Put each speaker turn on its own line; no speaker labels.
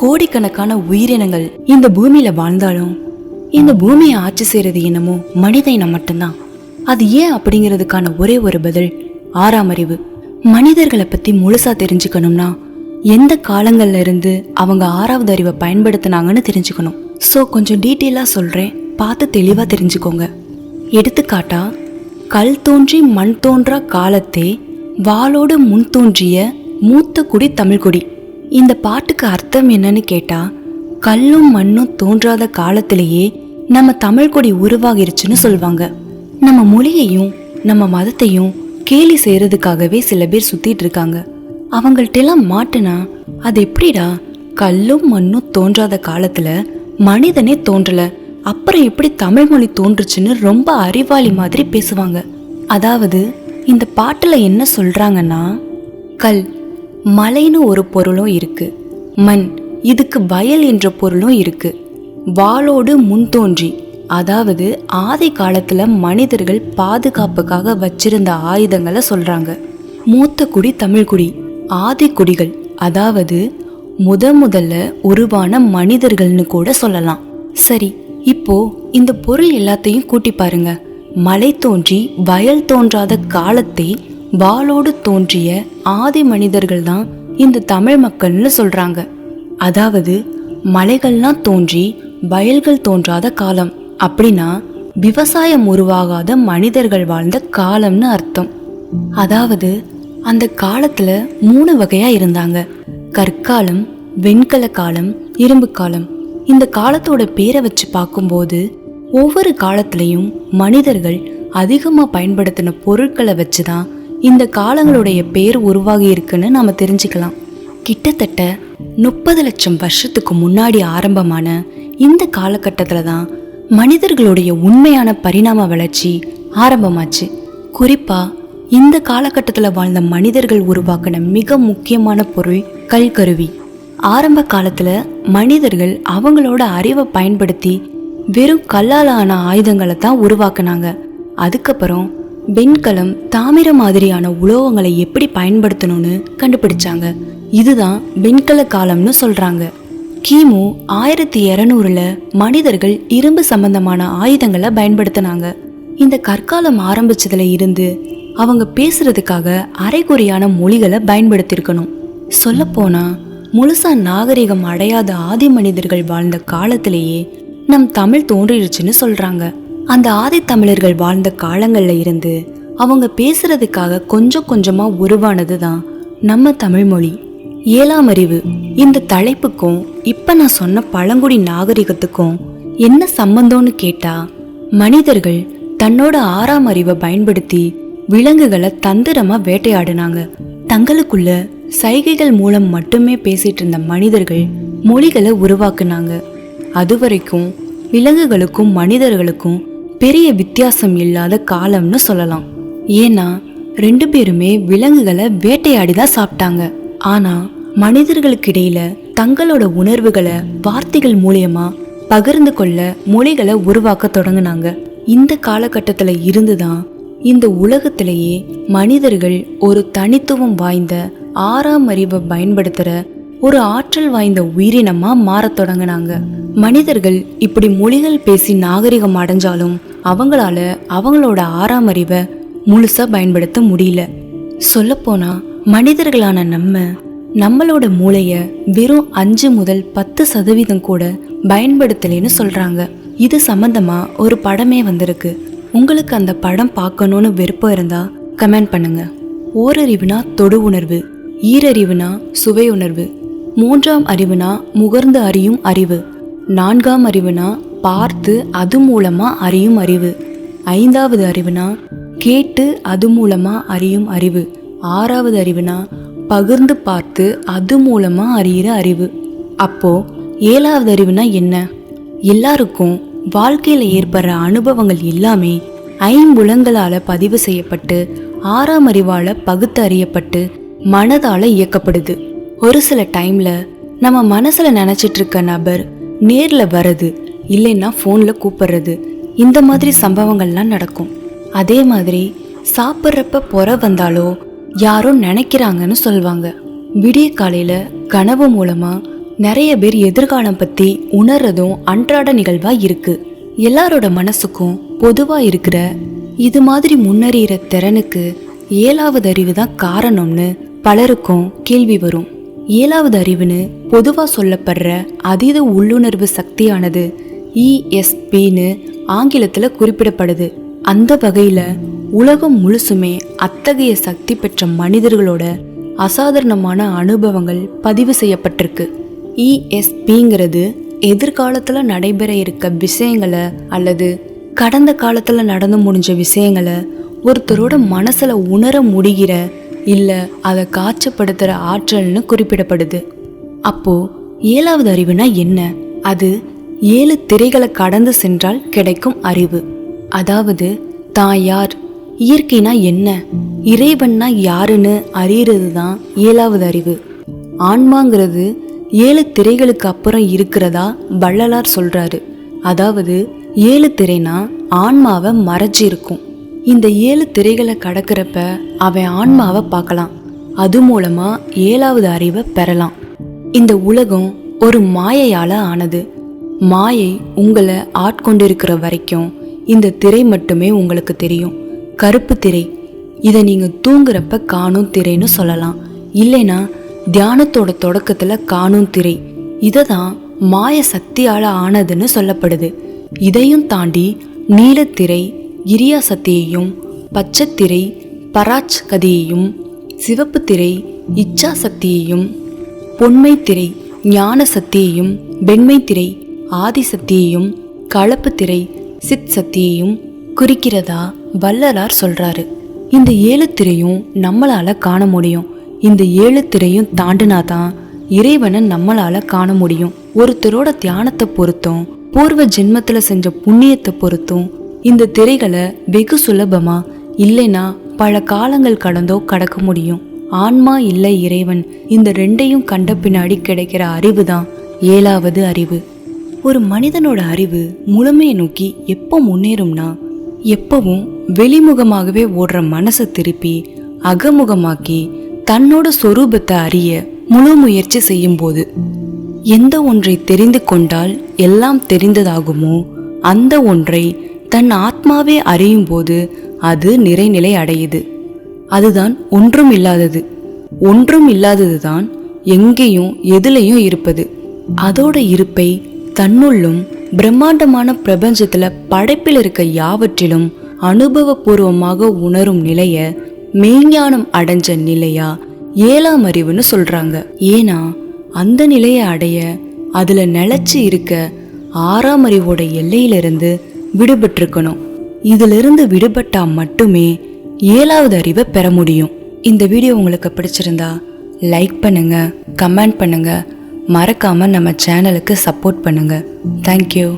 கோடிக்கணக்கான உயிரினங்கள் இந்த பூமியில வாழ்ந்தாலும் இந்த பூமியை ஆட்சி செய்யறது என்னமோ மனித இனம் மட்டும்தான். அது ஏன் அப்படிங்கிறதுக்கான ஒரே ஒரு பதில் ஆறாம் அறிவு. மனிதர்களை பத்தி முழுசா தெரிஞ்சுக்கணும்னா எந்த காலங்கள்ல இருந்து அவங்க ஆறாவது அறிவை பயன்படுத்தினாங்கன்னு தெரிஞ்சுக்கணும். ஸோ கொஞ்சம் டீட்டெயிலாக சொல்றேன். பார்த்து தெளிவாக தெரிஞ்சுக்கோங்க. எடுத்துக்காட்டா கல் தோன்றி மண் தோன்றா காலத்தே வாளோடு முன் தோன்றிய மூத்த குடி தமிழ்குடி இந்த பாட்டுக்கு அர்த்தம் என்னன்னு கேட்டா கல்லும் மண்ணும் தோன்றாத காலத்திலேயே நம்ம தமிழ்குடி உருவாகிருச்சுன்னு சொல்லுவாங்க நம்ம மொழியையும் நம்ம மதத்தையும் கேலி செய்யறதுக்காகவே சில பேர் சுத்திட்டு இருக்காங்க. அவங்கள்ட்டெல்லாம் மாட்டுனா அது எப்படிடா கல்லும் மண்ணும் தோன்றாத காலத்துல மனிதனே தோன்றல அப்புறம் எப்படி தமிழ் மொழி தோன்றுச்சுன்னு ரொம்ப அறிவாளி மாதிரி பேசுவாங்க. அதாவது இந்த பாட்டுல என்ன சொல்றாங்கன்னா கல் மலைன்னு ஒரு பொருளும் இருக்கு. மண் இதுக்கு வயல் என்ற பொருளும் இருக்கு. வாளோடு முன் தோன்றி அதாவது ஆதி காலத்துல மனிதர்கள் பாதுகாப்புக்காக வச்சிருந்த ஆயுதங்களை சொல்றாங்க. மூத்த குடி தமிழ்குடி ஆதி குடிகள் அதாவது முத முதல்ல உருவான மனிதர்கள்னு கூட சொல்லலாம். சரி இப்போ இந்த பொருள் எல்லாத்தையும் கூட்டி பாருங்க. மலை தோன்றி வயல் தோன்றாத காலத்தை வாளோடு தோன்றிய ஆதி மனிதர்கள் தான் இந்த தமிழ் மக்கள்னு சொல்றாங்க. அதாவது மலைகள்லாம் தோன்றி வயல்கள் தோன்றாத காலம். அப்படின்னா விவசாயம் உருவாகாத மனிதர்கள் வாழ்ந்த காலம்னு அர்த்தம். அதாவது அந்த காலத்துல மூணு வகையா இருந்தாங்க. கற்காலம் வெண்கல காலம் இரும்பு காலம். இந்த காலத்தோட பேரை வச்சு பார்க்கும்போது ஒவ்வொரு காலத்திலையும் மனிதர்கள் அதிகமாக பயன்படுத்தின பொருட்களை வச்சு தான் இந்த காலங்களுடைய பேர் உருவாகி இருக்குன்னு நாம் தெரிஞ்சுக்கலாம். கிட்டத்தட்ட முப்பது லட்சம் வருஷத்துக்கு முன்னாடி ஆரம்பமான இந்த காலகட்டத்தில் தான் மனிதர்களுடைய உண்மையான பரிணாம வளர்ச்சி ஆரம்பமாச்சு. குறிப்பாக இந்த காலகட்டத்தில் வாழ்ந்த மனிதர்கள் உருவாக்கின மிக முக்கியமான பொருள் கல்கருவி. ஆரம்ப காலத்தில் மனிதர்கள் அவங்களோட அறிவை பயன்படுத்தி வெறும் கல்லால் ஆன ஆயுதங்களை தான் உருவாக்குனாங்க. அதுக்கப்புறம் வெண்கலம் தாமிர மாதிரியான உலோகங்களை எப்படி பயன்படுத்தணும்னு கண்டுபிடிச்சாங்க. இதுதான் வெண்கல காலம்னு சொல்றாங்க. கிமு ஆயிரத்தி இரநூறுல மனிதர்கள் இரும்பு சம்பந்தமான ஆயுதங்களை பயன்படுத்தினாங்க. இந்த கற்காலம் ஆரம்பிச்சதுல இருந்து அவங்க பேசுறதுக்காக அரைகுறையான மொழிகளை பயன்படுத்தியிருக்கணும். சொல்லப்போனா முழுசா நாகரிகம் அடையாத ஆதி மனிதர்கள் வாழ்ந்த காலத்திலேயே நம் தமிழ் தோன்றிடுச்சுன்னு சொல்றாங்க. அந்த ஆதித்தமிழர்கள் வாழ்ந்த காலங்களில் இருந்து அவங்க பேசுறதுக்காக கொஞ்சம் கொஞ்சமாக உருவானது தான் நம்ம தமிழ்மொழி ஏழாம் அறிவு. இந்த தலைப்புக்கும் இப்போ நான் சொன்ன பழங்குடி நாகரிகத்துக்கும் என்ன சம்பந்தம்னு கேட்டா மனிதர்கள் தன்னோட ஆறாம் அறிவை பயன்படுத்தி விலங்குகளை தந்திரமா வேட்டையாடினாங்க. தங்களுக்குள்ள சைகைகள் மூலம் மட்டுமே பேசிட்டு இருந்த மனிதர்கள் மொழிகளை உருவாக்குனாங்க. அது வரைக்கும் விலங்குகளுக்கும் மனிதர்களுக்கும் பெரிய வித்தியாசம் இல்லாத காலம்னு சொல்லலாம். ஏன்னா ரெண்டு பேருமே விலங்குகளை வேட்டையாடி தான் சாப்பிட்டாங்க. ஆனா மனிதர்களுக்கு இடையில தங்களோட உணர்வுகளை வார்த்தைகள் மூலியமா பகிர்ந்து கொள்ள மொழிகளை உருவாக்க தொடங்கினாங்க. இந்த காலகட்டத்தில் இருந்துதான் இந்த உலகத்திலேயே மனிதர்கள் ஒரு தனித்துவம் வாய்ந்த ஆறாம் அறிவை பயன்படுத்துகிற ஒரு ஆற்றல் வாய்ந்த உயிரினமாக மாறத் தொடங்கினாங்க. மனிதர்கள் இப்படி மொழிகள் பேசி நாகரிகம் அடைஞ்சாலும் அவங்களால அவங்களோட ஆறாம் அறிவை முழுசா பயன்படுத்த முடியல. சொல்லப்போனா மனிதர்களான நம்ம நம்மளோட மூளைய வெறும் அஞ்சு முதல் பத்து சதவீதம் கூட பயன்படுத்தலைன்னு சொல்றாங்க. இது சம்பந்தமா ஒரு படமே வந்திருக்கு. உங்களுக்கு அந்த படம் பார்க்கணும்னு விருப்பம் இருந்தா கமெண்ட் பண்ணுங்க. ஓரறிவுனா தொடு உணர்வு ஈரறிவுனா சுவை உணர்வு மூன்றாம் அறிவுனா முகர்ந்து அறியும் அறிவு நான்காம் அறிவுனா பார்த்து அது மூலமாக அறியும் அறிவு. ஐந்தாவது அறிவுனா கேட்டு அது மூலமாக அறியும் அறிவு. ஆறாவது அறிவுனா பகிர்ந்து பார்த்து அது மூலமாக அறியிற அறிவு. அப்போது ஏழாவது அறிவுனா என்ன? எல்லாருக்கும் வாழ்க்கையில் ஏற்படுற அனுபவங்கள் எல்லாமே ஐம்புலங்களால் பதிவு செய்யப்பட்டு ஆறாம் அறிவால் பகுத்து அறியப்பட்டு மனதால் இயக்கப்படுது. ஒரு சில டைமில் நம்ம மனசில் நினச்சிட்ருக்க இருக்க நபர் நேரில் வர்றது இல்லைன்னா ஃபோனில் கூப்பிடுறது. இந்த மாதிரி சம்பவங்கள்லாம் நடக்கும். அதே மாதிரி சாப்பிட்றப்ப பொற வந்தாலோ யாரோ நினைக்கிறாங்கன்னு சொல்லுவாங்க விடிய காலையில் கனவு மூலமாக நிறைய பேர் எதிர்காலம் பற்றி உணர்றதும் அன்றாட நிகழ்வாக இருக்குது எல்லாரோட மனசுக்கும் பொதுவாக இருக்கிற இது மாதிரி முன்னறிகிற திறனுக்கு ஏழாவது அறிவு தான் காரணம்னு பலருக்கும் கேள்வி வரும். ஏழாவது அறிவுன்னு பொதுவாக சொல்லப்படுற அதீத உள்ளுணர்வு சக்தியானது இஎஸ்பின்னு ஆங்கிலத்தில் குறிப்பிடப்படுது. அந்த வகையில் உலகம் முழுசுமே அத்தகைய சக்தி பெற்ற மனிதர்களோட அசாதாரணமான அனுபவங்கள் பதிவு செய்யப்பட்டிருக்கு. இஎஸ்பிங்கிறது எதிர்காலத்தில் நடைபெற இருக்க விஷயங்களை அல்லது கடந்த காலத்தில் நடந்து முடிஞ்ச விஷயங்களை ஒருத்தரோட மனசில் உணர முடிகிற இல்லை அதை காட்சிப்படுத்துகிற ஆற்றல்னு குறிப்பிடப்படுது. அப்போது ஏழாவது அறிவுனா என்ன? அது ஏழு திரைகளை கடந்து சென்றால் கிடைக்கும் அறிவு. அதாவது தான் யார்? இயற்கைனா என்ன? இறைவன்னா யாருன்னு அறியறது தான் ஏழாவது அறிவு. ஆன்மாங்கிறது ஏழு திரைகளுக்கு அப்புறம் இருக்கிறதா வள்ளலார் சொல்றாரு. அதாவது ஏழு திரைனா ஆன்மாவை மறைச்சி இருக்கும் இந்த ஏழு திரைகளை கடக்கிறப்ப அவன் ஆன்மாவை பார்க்கலாம். அது மூலமா ஏழாவது அறிவை பெறலாம். இந்த உலகம் ஒரு மாயையால ஆனது. மாயை உங்களை ஆட்கொண்டிருக்கிற வரைக்கும் இந்த திரை மட்டுமே உங்களுக்கு தெரியும். கருப்பு திரை இதை நீங்கள் தூங்குறப்ப காணும் திரைன்னு சொல்லலாம். இல்லைனா தியானத்தோட தொடக்கத்தில் காணும் திரை இதை தான் மாய சக்தியால் ஆனதுன்னு சொல்லப்படுது. இதையும் தாண்டி நீலத்திரை இரியா சக்தியையும் பச்சைத்திரை பராச் கதியையும் சிவப்பு திரை இச்சா சக்தியையும் பொன்மை திரை ஞான சக்தியையும் வெண்மை திரை ஆதி சக்தியையும் கலப்பு திரை சித் சக்தியையும் குறிக்கிறதா வள்ளலார் சொல்றாரு. இந்த ஏழு திரையும் நம்மளால காண முடியும். இந்த ஏழு திரையும் தாண்டினாதான் இறைவனை நம்மளால காண முடியும். ஒருத்தரோட தியானத்தை பொறுத்தும் பூர்வ ஜென்மத்தில் செஞ்ச புண்ணியத்தை பொறுத்தும் இந்த திரைகளை வெகு சுலபமா இல்லைனா பல காலங்கள் கடந்தோ கடக்க முடியும். ஆன்மா இல்லை இறைவன். இந்த ரெண்டையும் கண்ட பின்னாடி கிடைக்கிற அறிவு தான் ஏழாவது அறிவு. ஒரு மனிதனோட அறிவு முழுமையை நோக்கி எப்போ முன்னேறும்னா எப்பவும் வெளிமுகமாகவே ஓடுற மனசை திருப்பி அகமுகமாக்கி தன்னோட சொரூபத்தை அறிய முழு முயற்சி செய்யும்போது எந்த ஒன்றை தெரிந்து கொண்டால் எல்லாம் தெரிந்ததாகுமோ அந்த ஒன்றை தன் ஆத்மாவே அறியும் போது அது நிறைநிலை அடையுது. அதுதான் ஒன்றும் இல்லாதது. ஒன்றும் இல்லாததுதான் எங்கேயும் எதுலேயும் இருப்பது. அதோட இருப்பை தன்னுள்ளும் பிரம்மாண்டமான பிரபஞ்சத்துல படைப்பில் இருக்க யாவற்றிலும் அனுபவபூர்வமாக உணரும் நிலைய மெய்ஞானம் அடைஞ்ச நிலையா ஏழாம் அறிவுன்னு சொல்றாங்க. ஏன்னா அந்த நிலையை அடைய அதுல நிலைச்சு இருக்க ஆறாம் அறிவோட எல்லையிலிருந்து விடுபட்டிருக்கணும். இதிலிருந்து விடுபட்டா மட்டுமே ஏழாவது அறிவை பெற முடியும். இந்த வீடியோ உங்களுக்கு பிடிச்சிருந்தா லைக் பண்ணுங்க கமெண்ட் பண்ணுங்க மறக்காமல் நம்ம சேனலுக்கு சப்போர்ட் பண்ணுங்கள் தேங்க்யூ